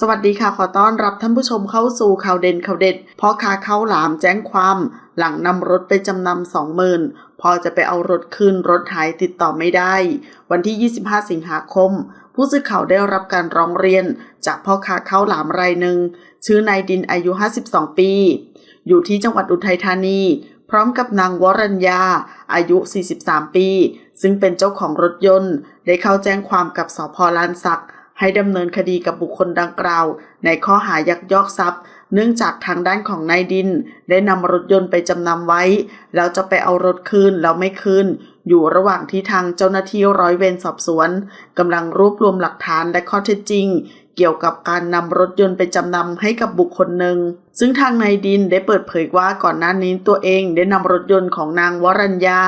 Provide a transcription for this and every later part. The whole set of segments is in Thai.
สวัสดีค่ะ ขอต้อนรับท่านผู้ชมเข้าสู่ข่าวเด่นข่าวเด็ดพ่อค้าข้าวหลามแจ้งความ หลังนำรถไปจำนำสองหมื่นพอจะไปเอารถคืนรถหายติดต่อไม่ได้ วันที่ 25 สิงหาคม ผู้สื่อข่าวได้รับการร้องเรียน จากพ่อค้าข้าวหลามรายหนึ่ง ชื่อนายดินอายุ 52 ปี อยู่ที่จังหวัดอุทัยธานี พร้อมกับนางวรัญญา อายุ 43 ปี ซึ่งเป็นเจ้าของรถยนต์ ได้เข้าแจ้งความกับสพลานสัก ให้ดำเนินคดีกับบุคคลดังกล่าว ในข้อหายักยอกทรัพย์ เนื่องจากทางด้านของนายดิน ได้นำรถยนต์ไปจำนำไว้ แล้วจะไปเอารถคืนแล้วไม่คืนอยู่ระหว่างที่ทางเจ้าหน้าที่ร้อยเวรสอบสวนกำลังรวบรวมหลักฐานและข้อเท็จจริง เกี่ยวกับการนำรถยนต์ไปจำนำให้กับบุคคลหนึ่ง ซึ่งทางนายดินได้เปิดเผยว่าก่อนหน้านี้ตัวเองได้นำรถยนต์ของนางวรัญญา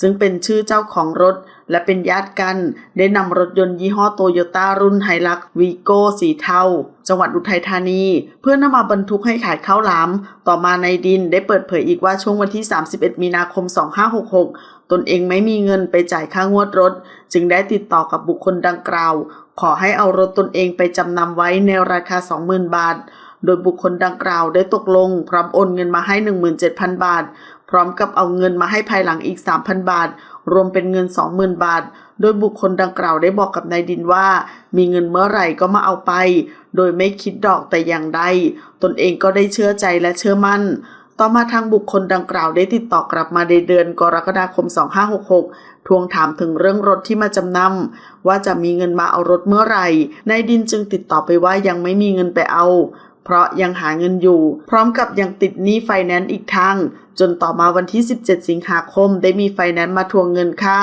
ซึ่งเป็นชื่อเจ้าของรถ และเป็นญาติกัน ได้นำรถยนต์ยี่ห้อโตโยต้ารุ่นไฮลักวีโก้สีเทา จังหวัดอุทัยธานี เพื่อนำมาบรรทุกให้ขายข้าวหลาม ต่อมาในดินได้เปิดเผยอีกว่าช่วงวันที่ 31 มีนาคม 2566 ตนเองไม่มีเงินไปจ่ายค่างวดรถ จึงได้ติดต่อกับบุคคลดังกล่าว ขอให้เอารถตนเองไปจำนำไว้ในราคา 20,000 บาท โดยบุคคลดังกล่าวได้ตกลง พร้อมโอนเงินมาให้ 17,000 บาท พร้อมกับเอาเงินมาให้ภายหลังอีก 3,000 บาท รวมเป็นเงิน 20,000 บาท โดยบุคคลดังกล่าวได้บอกกับนายดินว่า มีเงินเมื่อไหร่ก็มาเอาไป โดยไม่คิดดอกแต่อย่างใด ตนเองก็ได้เชื่อใจและเชื่อมั่น ต่อมาทางบุคคลดังกล่าวได้ติดต่อกลับมาในเดือนกรกฎาคม 2566 ทวงถามถึงเรื่องรถที่มาจำนำว่าจะมีเงินมาเอารถเมื่อไหร่ นายดินจึงติดต่อไปว่ายังไม่มีเงินไปเอา เพราะยังหาเงินอยู่ พร้อมกับยังติดหนี้ไฟแนนซ์อีกทาง จนต่อมาวันที่ 17 สิงหาคม ได้มีไฟแนนซ์มาทวงเงินค่า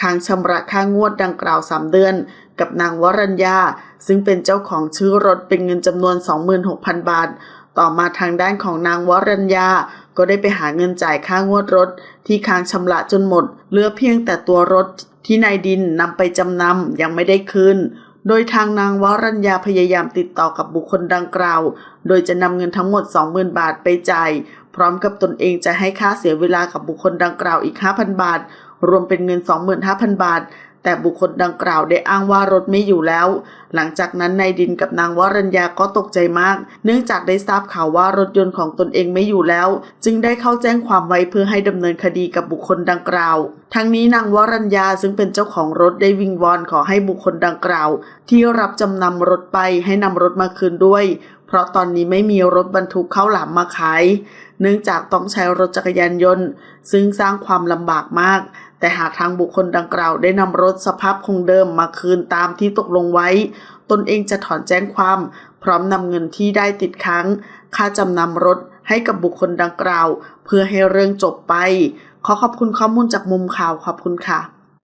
ค้างชำระค่างวดดังกล่าว 3 เดือน กับนางวรัญญา ซึ่งเป็นเจ้าของชื่อรถเป็นเงินจำนวน 26,000 บาท ต่อมาทางด้านของนางวรัญญา ก็ได้ไปหาเงินจ่ายค่างวดรถ ที่ค้างชำระจนหมด เหลือเพียงแต่ตัวรถที่นายดินนำไปจำนำยังไม่ได้คืน โดยทางนางวรัญญาพยายามติดต่อกับบุคคลดังกล่าว โดยจะนำเงินทั้งหมด 20,000 บาทไปจ่าย พร้อมกับตนเองจะให้ค่าเสียเวลากับบุคคลดังกล่าวอีก 5,000 บาท รวมเป็นเงิน 25,000 บาท แต่บุคคลดังกล่าวได้อ้างว่ารถไม่อยู่แล้ว หลังจากนั้นนายดินกับนางวรัญญาก็ตกใจมาก เนื่องจากได้ทราบข่าวว่ารถยนต์ของตนเองไม่อยู่แล้ว จึงได้เข้าแจ้งความไว้เพื่อให้ดำเนินคดีกับบุคคลดังกล่าว ทั้งนี้นางวรัญญาซึ่งเป็นเจ้าของรถได้วิงวอนขอให้บุคคลดังกล่าว ที่รับจำนำรถไปให้นำรถมาคืนด้วย เพราะตอนนี้ไม่มีรถบรรทุกข้าวหลามมาขาย เนื่องจากต้องใช้รถจักรยานยนต์ ซึ่งสร้างความลำบากมาก แต่หากทางบุคคลดังกล่าวได้นำรถสภาพคงเดิมมาคืนตามที่ตกลงไว้ ตนเองจะถอนแจ้งความ พร้อมนำเงินที่ได้ติดค้าง ค่าจำนำรถให้กับบุคคลดังกล่าว เพื่อให้เรื่องจบไป ขอขอบคุณข้อมูลจากมุมข่าวขอบคุณค่ะ